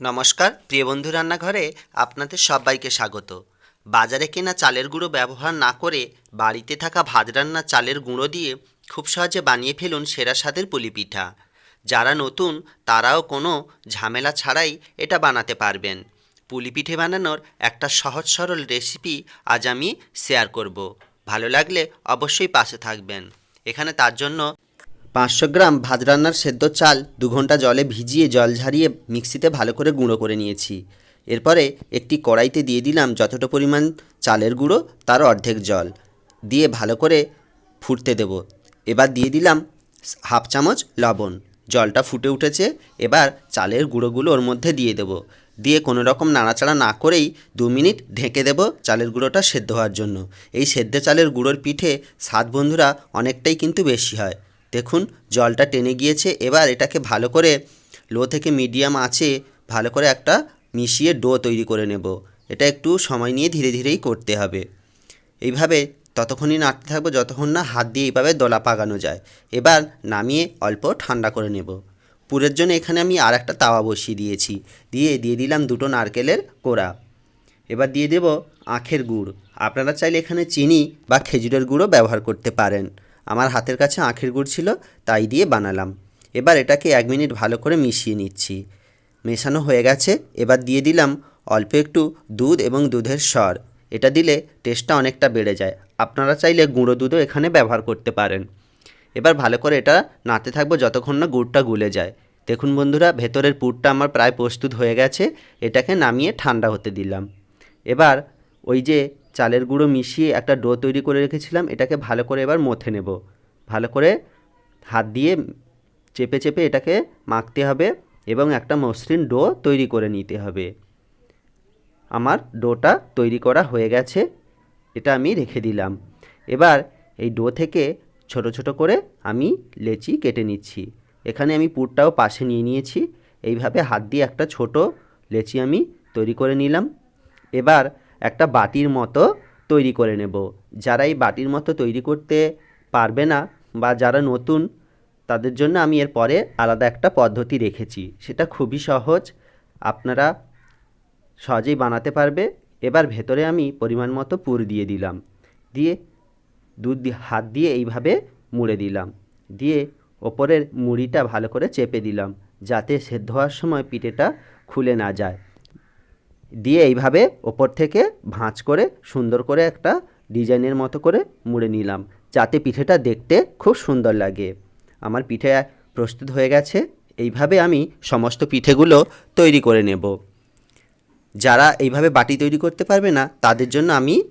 নমস্কার, প্রিয় বন্ধু রান্নাঘরে আপনাদের সবাইকে স্বাগত। বাজারে কেনা চালের গুঁড়ো ব্যবহার না করে বাড়িতে থাকা ভাত রান্না চালের গুঁড়ো দিয়ে খুব সহজে বানিয়ে ফেলুন সেরা স্বাদের পুলি পিঠা যারা নতুন, তারাও কোনো ঝামেলা ছাড়াই এটা বানাতে পারবেন। পুলি পিঠে বানানোর একটা সহজ সরল রেসিপি আজ আমি শেয়ার করব। ভালো লাগলে অবশ্যই পাশে থাকবেন। এখানে তার জন্য পাঁচশো গ্রাম ভাত রান্নার সেদ্ধ চাল দু ঘণ্টা জলে ভিজিয়ে জল ঝারিয়ে মিক্সিতে ভালো করে গুঁড়ো করে নিয়েছি। এরপরে একটি কড়াইতে দিয়ে দিলাম যতটা পরিমাণ চালের গুঁড়ো, তার অর্ধেক জল। দিয়ে ভালো করে ফুটতে দেব। এবার দিয়ে দিলাম হাফ চামচ লবণ। জলটা ফুটে উঠেছে, এবার চালের গুঁড়োগুলো ওর মধ্যে দিয়ে দেব। দিয়ে কোনো রকম নাড়াচাড়া না করেই দু মিনিট ঢেকে দেব চালের গুঁড়োটা সেদ্ধ হওয়ার জন্য। এই সেদ্ধ চালের গুঁড়োর পিঠে স্বাদ বন্ধুরা অনেকটাই কিন্তু বেশি হয়। দেখুন, জলটা টেনে গিয়েছে। এবার এটাকে ভালো করে লো থেকে মিডিয়াম আছে ভালো করে একটা মিশিয়ে ডো তৈরি করে নেব। এটা একটু সময় নিয়ে ধীরে ধীরেই করতে হবে। এইভাবে ততক্ষণই নাড়তে থাকব, যতক্ষণ না হাত দিয়ে এইভাবে দোলা পাকানো যায়। এবার নামিয়ে অল্প ঠান্ডা করে নেব। পুরের জন্য এখানে আমি আর একটা তাওয়া বসিয়ে দিয়েছি। দিয়ে দিয়ে দিলাম দুটো নারকেলের কোড়া। এবার দিয়ে দেব আখের গুড়। আপনারা চাইলে এখানে চিনি বা খেজুরের গুঁড়ও ব্যবহার করতে পারেন। আমার হাতের কাছে আখের গুড় ছিল, তাই দিয়ে বানালাম। এবার এটাকে এক মিনিট ভালো করে মিশিয়ে নিচ্ছি। মেশানো হয়ে গেছে, এবার দিয়ে দিলাম অল্প একটু দুধ এবং দুধের স্বর এটা দিলে টেস্টটা অনেকটা বেড়ে যায়। আপনারা চাইলে গুঁড়ো দুধও এখানে ব্যবহার করতে পারেন। এবার ভালো করে এটা নাতে থাকব যতক্ষণ না গুড়টা গুলে যায়। দেখুন বন্ধুরা, ভেতরের পুরটা আমার প্রায় প্রস্তুত হয়ে গেছে, এটাকে নামিয়ে ঠান্ডা হতে দিলাম। এবার ওই যে চালের গুঁড়ো মিশিয়ে একটা ডো তৈরি করে রেখেছিলাম, এটাকে ভালো করে এবার মথে নেব। ভালো করে হাত দিয়ে চেপে চেপে এটাকে মাখতে হবে এবং একটা মসৃণ ডো তৈরি করে নিতে হবে। আমার ডোটা তৈরি করা হয়ে গেছে, এটা আমি রেখে দিলাম। এবার এই ডো থেকে ছোট ছোট করে আমি লেচি কেটে নিচ্ছি। এখানে আমি পুরটাও পাশে নিয়ে নিয়েছি, এইভাবে হাত দিয়ে একটা ছোট লেচি আমি তৈরি করে নিলাম। এবার একটা বাটির মতো তৈরি করে নেব। যারা এই বাটির মতো তৈরি করতে পারবে না বা যারা নতুন, তাদের জন্য আমি এর পরে আলাদা একটা পদ্ধতি রেখেছি। সেটা খুবই সহজ। আপনারা সহজেই বানাতে পারবে। এবার ভেতরে আমি পরিমাণ মতো পুর দিয়ে দিলাম। দিয়ে দুধ হাত দিয়ে এইভাবে মুড়ে দিলাম। দিয়ে ওপরের মুড়িটা ভালো করে চেপে দিলাম যাতে সেদ্ধ হওয়ার সময় পিঠেটা খুলে না যায়। দিয়ে এইভাবে ওপর থেকে ভাঁজ করে সুন্দর করে একটা ডিজাইনের মতো করে মুড়ে নিলাম। যাতে পিঠেটা দেখতে খুব সুন্দর লাগে। আমার পিঠে প্রস্তুত হয়ে গেছে। এইভাবে আমি সমস্ত পিঠেগুলো তৈরি করে নেব। যারা এইভাবে বাটি তৈরি করতে পারবে না, তাদের জন্য আমি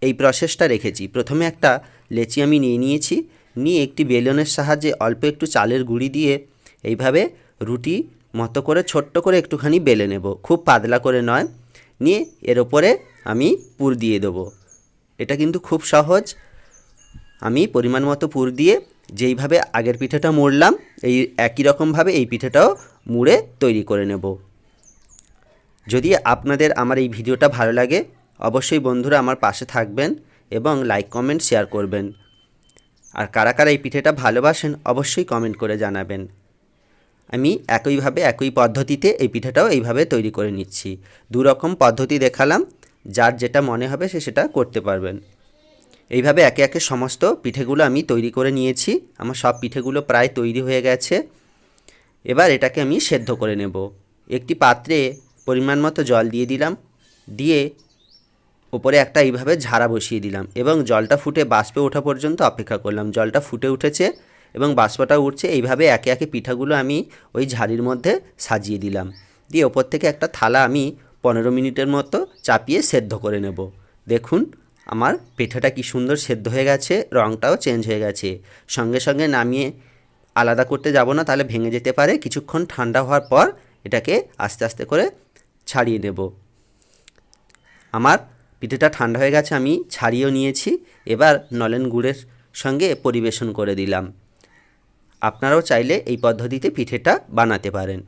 এই প্রসেসটা রেখেছি। প্রথমে একটা লেচি আমি নিয়ে নিয়েছি। নিয়ে একটি বেলনের সাহায্যে অল্প একটু চালের গুঁড়ি দিয়ে এইভাবে রুটি মতো করে ছোট্ট করে একটুখানি বেলে নেব। খুব পাতলা করে নয়। নিয়ে এর ওপরে আমি পুর দিয়ে দেবো। এটা কিন্তু খুব সহজ। আমি পরিমাণ মতো পুর দিয়ে যেইভাবে আগের পিঠেটা মুড়লাম, এই একই রকমভাবে এই পিঠেটাও মুড়ে তৈরি করে নেব। যদি আপনাদের আমার এই ভিডিওটা ভালো লাগে, অবশ্যই বন্ধুরা আমার পাশে থাকবেন এবং লাইক, কমেন্ট, শেয়ার করবেন। আর কারা কারা এই পিঠেটা ভালোবাসেন, অবশ্যই কমেন্ট করে জানাবেন। আমি একইভাবে একই পদ্ধতিতে এই পিঠাটাও এইভাবে তৈরি করে নিচ্ছি। দু রকম পদ্ধতি দেখালাম, যার যেটা মনে হবে সে সেটা করতে পারবেন। এইভাবে একে একে সমস্ত পিঠেগুলো আমি তৈরি করে নিয়েছি। আমার সব পিঠেগুলো প্রায় তৈরি হয়ে গেছে। এবার এটাকে আমি সেদ্ধ করে নেব। একটি পাত্রে পরিমাণ মতো জল দিয়ে দিলাম। দিয়ে ওপরে একটা এইভাবে ঝাড়া বসিয়ে দিলাম এবং জলটা ফুটে বাষ্পে ওঠা পর্যন্ত অপেক্ষা করলাম। জলটা ফুটে উঠেছে। এবং বাষ্পটা উঠছে, এইভাবে একে একে পিঠাগুলো আমি ওই ঝাড়ির মধ্যে সাজিয়ে দিলাম। দিয়ে ওপর থেকে একটা থালা আমি পনেরো মিনিটের মতো চাপিয়ে সেদ্ধ করে নেব। দেখুন, আমার পিঠাটা কি সুন্দর সেদ্ধ হয়ে গেছে রঙটাও চেঞ্জ হয়ে গেছে। সঙ্গে সঙ্গে নামিয়ে আলাদা করতে যাব না, তাহলে ভেঙে যেতে পারে। কিছুক্ষণ ঠান্ডা হওয়ার পর এটাকে আস্তে আস্তে করে ছাড়িয়ে নেব। আমার পিঠেটা ঠান্ডা হয়ে গেছে, আমি ছাড়িয়েও নিয়েছি। এবার নলেন গুড়ের সঙ্গে পরিবেশন করে দিলাম। আপনারাও চাইলে এই পদ্ধতিতে পিঠেটা বানাতে পারেন।